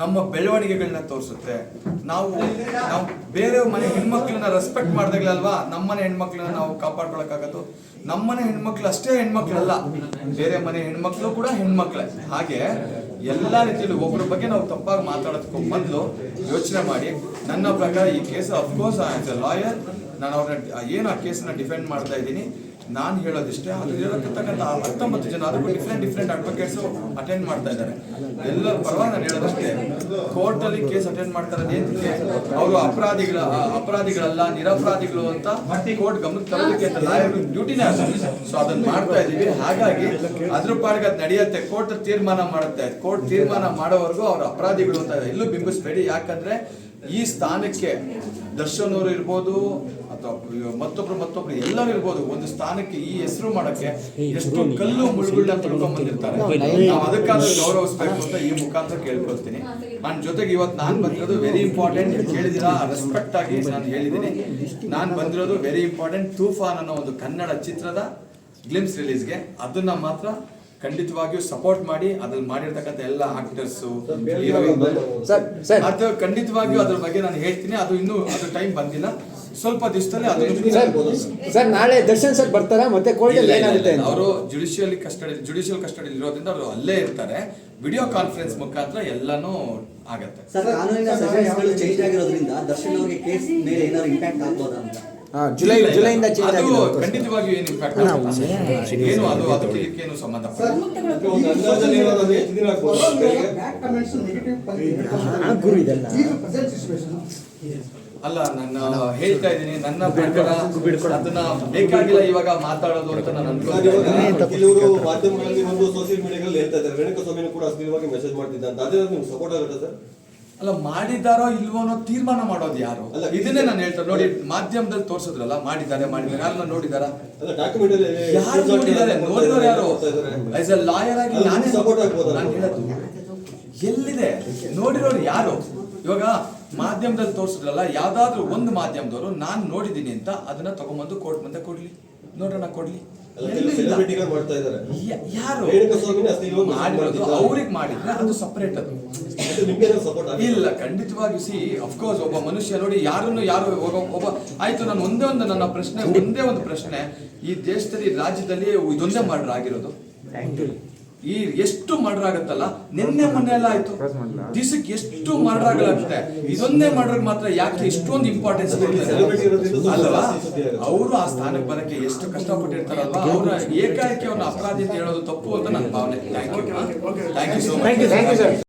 ನಮ್ಮ ಬೆಳವಣಿಗೆಗಳನ್ನ ತೋರಿಸುತ್ತೆ. ನಾವು ನಾವು ಬೇರೆ ಮನೆ ಹೆಣ್ಮಕ್ಳನ್ನ ರೆಸ್ಪೆಕ್ಟ್ ಮಾಡ್ದಾಗಲಲ್ವಾ, ನಮ್ಮನೆ ಹೆಣ್ಮಕ್ಳನ್ನ ನಾವು ಕಾಪಾಡ್ಕೊಳಕ್ಕಾಗತ್ತು ನಮ್ಮನೆ ಹೆಣ್ಮಕ್ಳು ಅಷ್ಟೇ ಹೆಣ್ಮಕ್ಳಲ್ಲ. ಬೇರೆ ಮನೆ ಹೆಣ್ಮಕ್ಳು ಕೂಡ ಹೆಣ್ಮಕ್ಳೆ. ಹಾಗೆ ಎಲ್ಲ ರೀತಿಯಲ್ಲೂ ಒಬ್ಬರ ಬಗ್ಗೆ ನಾವು ತಪ್ಪಾಗಿ ಮಾತಾಡೋದಕ್ಕೂ ಮೊದಲು ಯೋಚನೆ ಮಾಡಿ. ನನ್ನ ಪ್ರಕಾರ ಈ case of course as a lawyer ನಾನು ಅವ್ರನ್ನ ಏನು ಆ ಕೇಸನ್ನ ಡಿಫೆಂಡ್ ಮಾಡ್ತಾ ಇದ್ದೀನಿ? ನಾನು ಹೇಳೋದಿಷ್ಟೇ, ಅದು ಇರತಕ್ಕಂಥ ಹತ್ತೊಂಬತ್ತು ಜನ ಅದಕ್ಕೂ ಡಿಫ್ರೆಂಟ್ ಡಿಫ್ರೆಂಟ್ ಅಡ್ವೊಕೇಟ್ಸ್ ಅಟೆಂಡ್ ಮಾಡ್ತಾ ಇದ್ದಾರೆ. ಎಲ್ಲ ಪರವಾಗಿ ನಾನು ಹೇಳೋದಷ್ಟೇ ಕೋರ್ಟಲ್ಲಿ ಕೇಸ್ ಅಟೆಂಡ್ ಮಾಡ್ತಾರೆ ಏನಕ್ಕೆ ಅವರು ಅಪರಾಧಿಗಳ ಅಪರಾಧಿಗಳಲ್ಲ, ನಿರಪರಾಧಿಗಳು ಅಂತ ಕೋರ್ಟ್ ಗಮನಕ್ಕೆ ತರೋದಕ್ಕೆ ಅಂತ ಲಾಯರ್ ಡ್ಯೂಟಿನೇ ಅದು ಸೊ ಅದನ್ನ ಮಾಡ್ತಾ ಇದ್ದೀವಿ. ಹಾಗಾಗಿ ಅದ್ರ ಪಾಡಿಗೆ ಅದು ನಡೆಯುತ್ತೆ. ಕೋರ್ಟ್ ತೀರ್ಮಾನ ಮಾಡುತ್ತೆ. ಕೋರ್ಟ್ ತೀರ್ಮಾನ ಮಾಡೋವರೆಗೂ ಅವ್ರ ಅಪರಾಧಿಗಳು ಅಂತ ಎಲ್ಲೂ ಬಿಂಬಿಸ್ಬೇಡಿ. ಯಾಕಂದ್ರೆ ಈ ಸ್ಥಾನಕ್ಕೆ ದರ್ಶನ್ ಅವರು ಇರ್ಬೋದು ಅಥವಾ ಮತ್ತೊಬ್ರು ಮತ್ತೊಬ್ರು ಎಲ್ಲರೂ ಇರ್ಬೋದು ಒಂದು ಸ್ಥಾನಕ್ಕೆ ಈ ಹೆಸರು ಮಾಡಕ್ಕೆ ಎಷ್ಟು ಕಲ್ಲು ಮುಳುಗುಳ್ಳ ತಿಳ್ಕೊಂಡ್ ಬಂದಿರ್ತಾರೆ. ನಾವು ಅದಕ್ಕಾದ್ರೂ ಗೌರವಿಸ್ಬೇಕು ಅಂತ ಈ ಮುಖಾಂತರ ಕೇಳ್ಕೊಳ್ತೀನಿ. ನನ್ನ ಜೊತೆಗೆ ಇವತ್ತು ನಾನು ಬಂದಿರೋದು ವೆರಿ ಇಂಪಾರ್ಟೆಂಟ್ ಕೇಳಿದಿರಾ ರೆಸ್ಪೆಕ್ಟ್ ಆಗಿ ನಾನು ಹೇಳಿದ್ದೀನಿ ನಾನು ಬಂದಿರೋದು ವೆರಿ ಇಂಪಾರ್ಟೆಂಟ್ ತೂಫಾನ್ ಅನ್ನೋ ಒಂದು ಕನ್ನಡ ಚಿತ್ರದ ಗ್ಲಿಮ್ಸ್ ರಿಲೀಸ್ಗೆ ಅದನ್ನ ಮಾತ್ರ ಖಂಡಿತವಾಗಿಯೂ ಸಪೋರ್ಟ್ ಮಾಡಿ ಅದ್ರಲ್ಲಿ ಮಾಡಿರ್ತಕ್ಕಂಥ ಎಲ್ಲ ಆಕ್ಟರ್ಸ್ ಸರ್ ಸರ್ ಅದು ಖಂಡಿತವಾಗಿಯೂ ಅದ್ರ ಬಗ್ಗೆ ನಾನು ಹೇಳ್ತೀನಿ. ಅದು ಇನ್ನೂ ಅದು ಟೈಮ್ ಬಂದಿಲ್ಲ. ಸ್ವಲ್ಪ ದಿವಸದಲ್ಲಿ ಸರ್ ಅದು ಸರ್ ನಾಳೆ ದರ್ಶನ್ ಸರ್ ಬರ್ತಾರಾ? ಮತ್ತೆ ಏನಾಗುತ್ತೆ ಅವರು ಜುಡಿಷಿಯಲ್ ಕಸ್ಟಡಿ ಜುಡಿಷಿಯಲ್ ಕಸ್ಟಡಿ ಇರೋದ್ರಿಂದ ಅವರು ಅಲ್ಲೇ ಇರ್ತಾರೆ. ವಿಡಿಯೋ ಕಾನ್ಫರೆನ್ಸ್ ಮುಖಾಂತರ ಎಲ್ಲಾನು ಆಗತ್ತೆ. ಸರ್ ಕಾನೂನಿನ ಚೇಂಜ್ ಆಗಿರೋದ್ರಿಂದ ದರ್ಶನ್ ಅವರಿಗೆ ಕೇಸ್ ಮೇಲೆ ಏನಾದ್ರು ಇಂಪ್ಯಾಕ್ಟ್ ಆಗ್ಬೋದಾ ಅಂತ? ಜುಲೈ ಜುಲೈಯಿಂದ ಚೇಂಜ್ ಅದು ಆಗಿದೆ ಖಂಡಿತವಾಗಿಯೂ ಏನು ಇಂಪ್ಯಾಕ್ಟ್ ಏನು ಅದು ಅದಕ್ಕೆ ಇದಕ್ಕೇನು ಸಂಬಂಧ ಒಂದು ಅಂದಾಜಲ್ಲಿ ಏನಾದ್ರು ಹೆಚ್ಚು ದಿನ ಆಗ್ಬೋದು. ಹಾ, ಗುರು ಇದೆಲ್ಲ. ಅಲ್ಲ ನನ್ನ ಹೇಳ್ತಾ ಇದ್ದೀನಿ ನನ್ನ ಪ್ರಕಾರ ಅದನ್ನ ಬೇಕಾಗಿಲ್ಲ ಇವಾಗ ಮಾತಾಡೋದು ಅಂತ ನಾನು ಅನ್ಕೊಂಡಿದ್ದೀನಿ ಕೆಲವರು ಮಾಧ್ಯಮಗಳಲ್ಲಿ ಒಂದು ಸೋಷಿಯಲ್ ಮೀಡಿಯಾಗಳಲ್ಲಿ ಹೇಳ್ತಾ ಇದ್ದಾರೆ. ರೇಣುಕಾ ಸ್ವಾಮಿನೂ ಕೂಡ ಅಶ್ಲೀಲವಾಗಿ ಮೆಸೇಜ್ ಮಾಡ್ತಿದ್ದ ಅಂತ ಅದೇ ನಿಮ್ಗೆ ಸಪೋರ್ಟ್ ಆಗುತ್ತೆ ಸರ್? ಅಲ್ಲ ಮಾಡಿದಾರೋ ಇಲ್ವೋ ಅನ್ನೋ ತೀರ್ಮಾನ ಮಾಡೋದು ಯಾರು? ಅಲ್ಲ, ಇದನ್ನೇ ನಾನು ಹೇಳ್ತಾರೆ ನೋಡಿ ಮಾಧ್ಯಮದಲ್ಲಿ ತೋರ್ಸಿದ್ರಲ್ಲ ಮಾಡಿದ್ದಾರೆ ಮಾಡಿದ್ದಾರೆ ಯಾರನ್ನ ನೋಡಿದಾರ? ಅಲ್ಲ ಅಲ್ಲಿ ಯಾರು ನೋಡಿದ್ದಾರೆ? ನೋಡಿದವರು ಯಾರು? ಆಸ್ ಎ ಲಾಯರ್ ಆಗಿ ನಾನೇ ಸಪೋರ್ಟ್ ಆಗ್ಬೋದು ನಾನು ಹೇಳೋದು. ಎಲ್ಲಿದೆ? ನೋಡಿರೋರು ಯಾರು? ಇವಾಗ ಮಾಧ್ಯಮದಲ್ಲಿ ತೋರಿಸಿದ್ರಲ್ಲ ಯಾವ್ದಾದ್ರು ಒಂದು ಮಾಧ್ಯಮದವರು ನಾನು ನೋಡಿದ್ದೀನಿ ಅಂತ ಅದನ್ನ ತಗೊಂಬಂದು ಕೋರ್ಟ್ ಮುಂದೆ ಕೊಡ್ಲಿ. ನೋಡೋಣ ಕೊಡ್ಲಿ. ಅವ್ರಿಗೆ ಮಾಡಿದ್ರೆ ಅದು ಸಪರೇಟ್ ಅದು. ಇಲ್ಲ ಖಂಡಿತವಾಗಿ ಸಿ ಅಫ್ಕೋರ್ಸ್ ಒಬ್ಬ ಮನುಷ್ಯ ನೋಡಿ ಯಾರನ್ನು ಯಾರು ಒಬ್ಬ ಒಬ್ಬ ಆಯ್ತು ನಾನು ಒಂದೇ ಒಂದು ನನ್ನ ಪ್ರಶ್ನೆ ಒಂದೇ ಒಂದು ಪ್ರಶ್ನೆ ಈ ದೇಶದಲ್ಲಿ ರಾಜ್ಯದಲ್ಲಿ ಇದೊಂದೇ ಮರ್ಡರ್ ಆಗಿರೋದು. ಈ ಎಷ್ಟು ಮರ್ಡರ್ ಆಗುತ್ತಲ್ಲ? ನಿನ್ನೆ ಮೊನ್ನೆ ಎಲ್ಲ ಆಯ್ತು. ದಿವಸಕ್ಕೆ ಎಷ್ಟು ಮರ್ಡರ್ ಆಗಲಾಗುತ್ತೆ ಇದೊಂದೇ ಮರ್ಡರ್ ಮಾತ್ರ ಯಾಕೆ ಇಷ್ಟೊಂದು ಇಂಪಾರ್ಟೆನ್ಸ್ ಅಲ್ವಾ. ಅವರು ಆ ಸ್ಥಾನಕ್ಕೆ ಬರಕ್ಕೆ ಎಷ್ಟು ಕಷ್ಟಪಟ್ಟಿರ್ತಾರಲ್ವಾ? ಅವರ ಏಕಾಏಕಿ ಅವನ ಅಪರಾಧಿ ಅಂತ ಹೇಳೋದು ತಪ್ಪು ಅಂತ ನನ್ನ ಭಾವನೆ. Thank you thank you so much